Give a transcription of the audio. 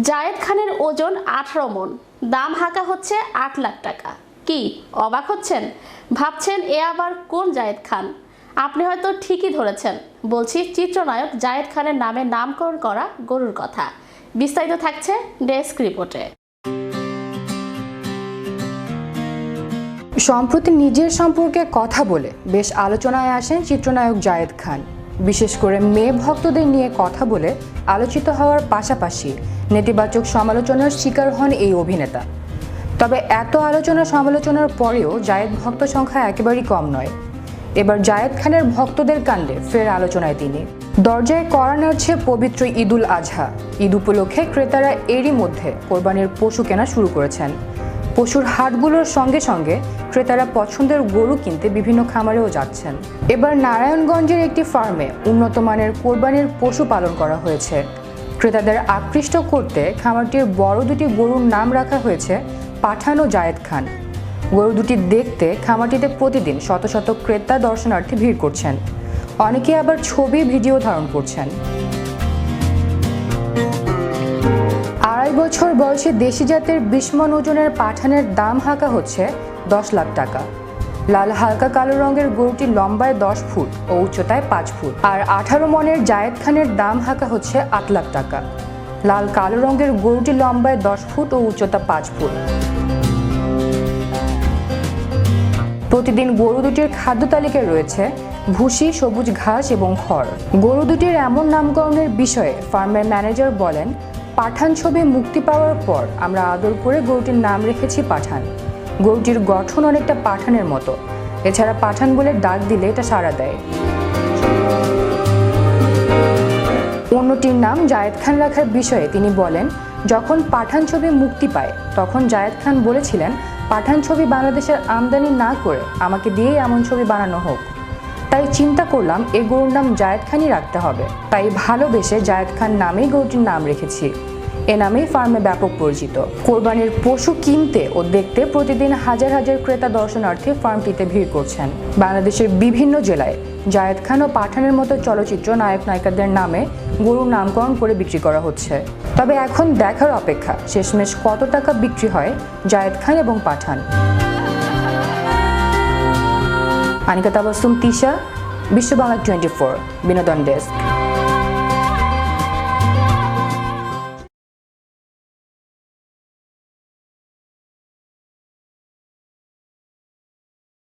জায়েদ খানের ওজন আঠারো মন দাম হাঁকা হচ্ছে আট লাখ টাকা। কি, অবাক হচ্ছেন? ভাবছেন এ আবার কোন জায়েদ খান? আপনি হয়তো ঠিকই ধরেছেন। বলছি চিত্রনায়ক জায়েদ খানের নামে নামকরণ করা গরুর কথা। বিস্তারিত থাকছে ডেস্ক রিপোর্টে। সম্প্রতি নিজের সম্পর্কে কথা বলে বেশ আলোচনায় আসেন চিত্রনায়ক জায়েদ খান। বিশেষ করে মেয়ে ভক্তদের নিয়ে কথা বলে আলোচিত হওয়ার পাশাপাশি নেতিবাচক সমালোচনার শিকার হন এই অভিনেতা। তবে এত আলোচনা সমালোচনার পরেও জায়েদ ভক্ত সংখ্যা একেবারেই কম নয়। এবার জায়েদ খানের ভক্তদের কাণ্ডে ফের আলোচনায় তিনি। দরজায় করা নাড়ছে পবিত্র ঈদুল আজহা। ঈদ উপলক্ষে ক্রেতারা এরই মধ্যে কোরবানির পশু কেনা শুরু করেছেন। পশুর হাটগুলোর সঙ্গে সঙ্গে ক্রেতারা পছন্দের গরু কিনতে বিভিন্ন খামারেও যাচ্ছেন। এবার নারায়ণগঞ্জের একটি ফার্মে উন্নত মানের কোরবানির পশু পালন করা হয়েছে। ক্রেতাদের আকৃষ্ট করতে খামারটির বড় দুটি গরুর নাম রাখা হয়েছে, পাঠান ও জায়েদ খান। গরু দুটি দেখতে খামারটিতে প্রতিদিন শত শত ক্রেতা দর্শনার্থী ভিড় করছেন। অনেকে আবার ছবি, ভিডিও ধারণ করছেন। আড়াই বছর বয়সে দেশি জাতের বিস্মন ওজনের পাঠানের দাম হাঁকা হচ্ছে দশ লাখ টাকা। লাল হালকা কালো রঙের গরুটি লম্বায় দশ ফুট ও উচ্চতায় পাঁচ ফুট। আর আঠারো মনের জায়েদ খানের দাম হাঁকা হচ্ছে আট লাখ টাকা। লাল কালো রঙের গরুটি লম্বায় দশ ফুট ও উচ্চতা পাঁচ ফুট। প্রতিদিন গরু দুটির খাদ্য তালিকায় রয়েছে, ভুসি, সবুজ ঘাস এবং খড়। গরু দুটির এমন নামকরণের বিষয়ে ফার্মের ম্যানেজার বলেন, পাঠান ছবি মুক্তি পাওয়ার পর আমরা আদর করে গরুটির নাম রেখেছি পাঠান। গরুটির গঠন অনেকটা পাঠানের মতো। এছাড়া পাঠান বলে ডাক দিলে এটা সাড়া দেয়। অন্যটির নাম জায়েদ খান রাখার বিষয়ে তিনি বলেন, যখন পাঠান ছবি মুক্তি পায়, তখন জায়েদ খান বলেছিলেন, পাঠান ছবি বাংলাদেশের আমদানি না করে আমাকে দিয়েই এমন ছবি বানানো হোক। তাই চিন্তা করলাম, এ গরুর নাম জায়েদ খানই রাখতে হবে। তাই ভালোবেসে জায়েদ খান নামেই গরুটির নাম রেখেছি। এ নামেই ফার্মে ব্যাপক পরিচিত। কোরবানির পশু কিনতে ও দেখতে প্রতিদিন হাজার হাজার ক্রেতা দর্শনার্থী ফার্মটিতে ভিড় করছেন। বাংলাদেশের বিভিন্ন জেলায় জায়েদ খান ও পাঠানের মতো চলচ্চিত্র নায়ক নায়িকাদের নামে গরুর নামকরণ করে বিক্রি করা হচ্ছে। তবে এখন দেখার অপেক্ষা শেষমেশ কত টাকা বিক্রি হয় জায়েদ খান এবং পাঠান। আনিকা তাবাসুম তিশা বিশ্ব বাংলা টোয়েন্টি ফোর, বিনোদন ডেস্ক।